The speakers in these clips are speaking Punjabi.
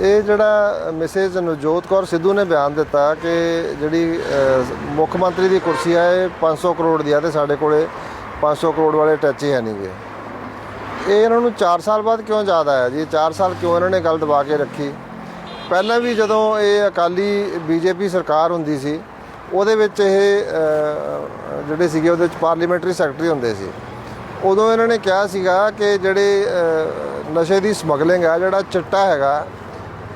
ਇਹ ਜਿਹੜਾ ਮਿਸੇਜ ਨਵਜੋਤ ਕੌਰ ਸਿੱਧੂ ਨੇ ਬਿਆਨ ਦਿੱਤਾ ਕਿ ਜਿਹੜੀ ਮੁੱਖ ਮੰਤਰੀ ਦੀ ਕੁਰਸੀ ਆ, ਇਹ 500 ਕਰੋੜ ਦੀ ਆ ਤੇ ਸਾਡੇ ਕੋਲੇ 500 ਕਰੋੜ ਵਾਲੇ ਟੱਚ ਹੈ ਨਹੀਂਗੇ ਇਹ ਇਹਨਾਂ ਨੂੰ 4 ਸਾਲ ਬਾਅਦ ਕਿਉਂ ਯਾਦ ਆਇਆ ਜੀ? 4 ਸਾਲ ਕਿਉਂ ਇਹਨਾਂ ਨੇ ਗੱਲ ਦਬਾ ਕੇ ਰੱਖੀ? ਪਹਿਲਾਂ ਵੀ ਜਦੋਂ ਇਹ ਅਕਾਲੀ ਬੀਜੇਪੀ ਸਰਕਾਰ ਹੁੰਦੀ ਸੀ, ਉਹਦੇ ਵਿੱਚ ਇਹ ਜਿਹੜੇ ਸੀਗੇ, ਉਹਦੇ ਵਿੱਚ ਪਾਰਲੀਮੈਂਟਰੀ ਸੈਕਟਰੀ ਹੁੰਦੇ ਸੀ। ਉਦੋਂ ਇਹਨਾਂ ਨੇ ਕਿਹਾ ਸੀਗਾ ਕਿ ਜਿਹੜੇ ਨਸ਼ੇ ਦੀ ਸਮਗਲਿੰਗ ਹੈ ਜਿਹੜਾ ਚਿੱਟਾ ਹੈਗਾ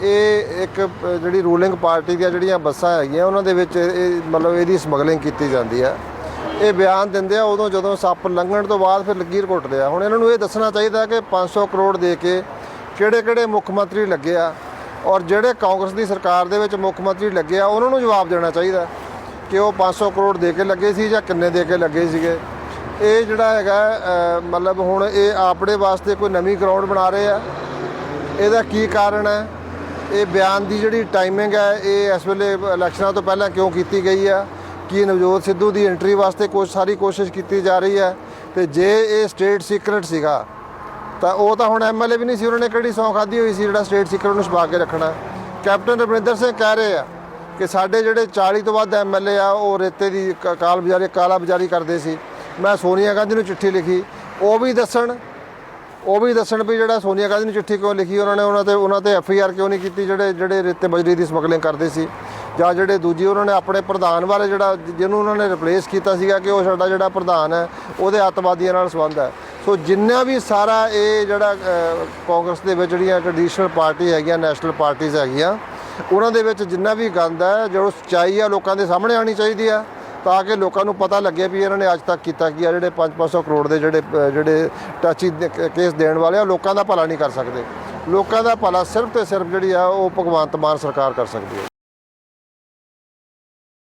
ਇਹ ਇੱਕ ਜਿਹੜੀ ਰੂਲਿੰਗ ਪਾਰਟੀ ਦੀਆਂ ਜਿਹੜੀਆਂ ਬੱਸਾਂ ਹੈਗੀਆਂ, ਉਹਨਾਂ ਦੇ ਵਿੱਚ ਇਹ ਮਤਲਬ ਇਹਦੀ ਸਮਗਲਿੰਗ ਕੀਤੀ ਜਾਂਦੀ ਹੈ ਇਹ ਬਿਆਨ ਦਿੰਦੇ ਆ, ਉਦੋਂ ਜਦੋਂ ਸੱਪ ਲੰਘਣ ਤੋਂ ਬਾਅਦ ਫਿਰ ਲਕੀਰ ਘੁੱਟਦੇ ਆ। ਹੁਣ ਇਹਨਾਂ ਨੂੰ ਇਹ ਦੱਸਣਾ ਚਾਹੀਦਾ ਕਿ 500 ਕਰੋੜ ਦੇ ਕੇ ਕਿਹੜੇ ਕਿਹੜੇ ਮੁੱਖ ਮੰਤਰੀ ਲੱਗੇ ਆ ਔਰ ਜਿਹੜੇ ਕਾਂਗਰਸ ਦੀ ਸਰਕਾਰ ਦੇ ਵਿੱਚ ਮੁੱਖ ਮੰਤਰੀ ਲੱਗੇ ਆ, ਉਹਨਾਂ ਨੂੰ ਜਵਾਬ ਦੇਣਾ ਚਾਹੀਦਾ ਕਿ ਉਹ 500 ਕਰੋੜ ਦੇ ਕੇ ਲੱਗੇ ਸੀ ਜਾਂ ਕਿੰਨੇ ਦੇ ਕੇ ਲੱਗੇ ਸੀਗੇ। ਇਹ ਜਿਹੜਾ ਹੈਗਾ ਮਤਲਬ ਹੁਣ ਇਹ ਆਪਣੇ ਵਾਸਤੇ ਕੋਈ ਨਵੀਂ ਗਰਾਊਂਡ ਬਣਾ ਰਹੇ ਆ। ਇਹਦਾ ਕੀ ਕਾਰਨ ਹੈ? ਇਹ ਬਿਆਨ ਦੀ ਜਿਹੜੀ ਟਾਈਮਿੰਗ ਹੈ, ਇਹ ਇਸ ਵੇਲੇ ਇਲੈਕਸ਼ਨਾਂ ਤੋਂ ਪਹਿਲਾਂ ਕਿਉਂ ਕੀਤੀ ਗਈ ਹੈ? ਕੀ ਨਵਜੋਤ ਸਿੱਧੂ ਦੀ ਐਂਟਰੀ ਵਾਸਤੇ ਕੋਈ ਸਾਰੀ ਕੋਸ਼ਿਸ਼ ਕੀਤੀ ਜਾ ਰਹੀ ਹੈ? ਤੇ ਜੇ ਇਹ ਸਟੇਟ ਸੀਕ੍ਰੇਟ ਸੀਗਾ, ਤਾਂ ਉਹ ਤਾਂ ਹੁਣ ਐਮਐਲਏ ਵੀ ਨਹੀਂ ਸੀ, ਉਹਨਾਂ ਨੇ ਕਿਹੜੀ ਸੌਂ ਖਾਦੀ ਹੋਈ ਸੀ ਜਿਹੜਾ ਸਟੇਟ ਸੀਕ੍ਰੇਟ ਨੂੰ ਛੁਪਾ ਕੇ ਰੱਖਣਾ। ਕੈਪਟਨ ਰਵਿੰਦਰ ਸਿੰਘ ਕਹਿ ਰਹੇ ਆ ਕਿ ਸਾਡੇ ਜਿਹੜੇ 40 ਤੋਂ ਵੱਧ ਐਮਐਲਏ ਆ, ਉਹ ਰੇਤੇ ਦੀ ਕਾਲ ਬਜ਼ਾਰੀ ਕਾਲਾ ਬਜ਼ਾਰੀ ਕਰਦੇ ਸੀ। ਮੈਂ ਸੋਨੀਆ ਗਾਂਧੀ ਨੂੰ ਚਿੱਠੀ ਲਿਖੀ, ਉਹ ਵੀ ਦੱਸਣ ਉਹ ਵੀ ਦੱਸਣ ਵੀ ਜਿਹੜਾ ਸੋਨੀਆ ਗਾਂਧੀ ਨੂੰ ਚਿੱਠੀ ਕਿਉਂ ਲਿਖੀ ਉਹਨਾਂ ਨੇ, ਉਹਨਾਂ ਤੇ ਉਹਨਾਂ ਤੇ ਐਫ ਆਈ ਆਰ ਕਿਉਂ ਨਹੀਂ ਕੀਤੀ, ਜਿਹੜੇ ਜਿਹੜੇ ਰੇਤੇ ਬਜਰੀ ਦੀ ਸਮਗਲਿੰਗ ਕਰਦੇ ਸੀ। ਜਾਂ ਜਿਹੜੇ ਦੂਜੀ ਉਹਨਾਂ ਨੇ ਆਪਣੇ ਪ੍ਰਧਾਨ ਬਾਰੇ ਜਿਹੜਾ, ਜਿਹਨੂੰ ਉਹਨਾਂ ਨੇ ਰਿਪਲੇਸ ਕੀਤਾ ਸੀਗਾ ਕਿ ਉਹ ਸਾਡਾ ਜਿਹੜਾ ਪ੍ਰਧਾਨ ਹੈ, ਉਹਦੇ ਅੱਤਵਾਦੀਆਂ ਨਾਲ ਸੰਬੰਧ ਹੈ। ਸੋ ਜਿੰਨਾ ਵੀ ਸਾਰਾ ਇਹ ਜਿਹੜਾ ਕਾਂਗਰਸ ਦੇ ਵਿੱਚ ਜਿਹੜੀਆਂ ਟ੍ਰੈਡੀਸ਼ਨਲ ਪਾਰਟੀ ਹੈਗੀਆਂ ਨੈਸ਼ਨਲ ਪਾਰਟੀਆਂ ਹੈਗੀਆਂ, ਉਹਨਾਂ ਦੇ ਵਿੱਚ ਜਿੰਨਾ ਵੀ ਗੰਦ ਹੈ ਜੋ ਸੱਚਾਈ ਆ, ਲੋਕਾਂ ਦੇ ਸਾਹਮਣੇ ਆਣੀ ਚਾਹੀਦੀ ਆ ਤਾਂ ਕਿ ਲੋਕਾਂ ਨੂੰ ਪਤਾ ਲੱਗੇ ਵੀ ਇਹਨਾਂ ਨੇ ਅੱਜ ਤੱਕ ਕੀਤਾ ਕੀ ਆ, ਜਿਹੜੇ 5-500 ਕਰੋੜ ਦੇ ਜਿਹੜੇ ਜਿਹੜੇ ਟਾਚੀ ਕੇਸ ਦੇਣ ਵਾਲੇ ਆ, ਲੋਕਾਂ ਦਾ ਭਲਾ ਨਹੀਂ ਕਰ ਸਕਦੇ। ਲੋਕਾਂ ਦਾ ਭਲਾ ਸਿਰਫ ਤੇ ਸਿਰਫ ਜਿਹੜੀ ਆ, ਉਹ ਭਗਵੰਤ ਮਾਨ ਸਰਕਾਰ ਕਰ ਸਕਦੀ ਹੈ।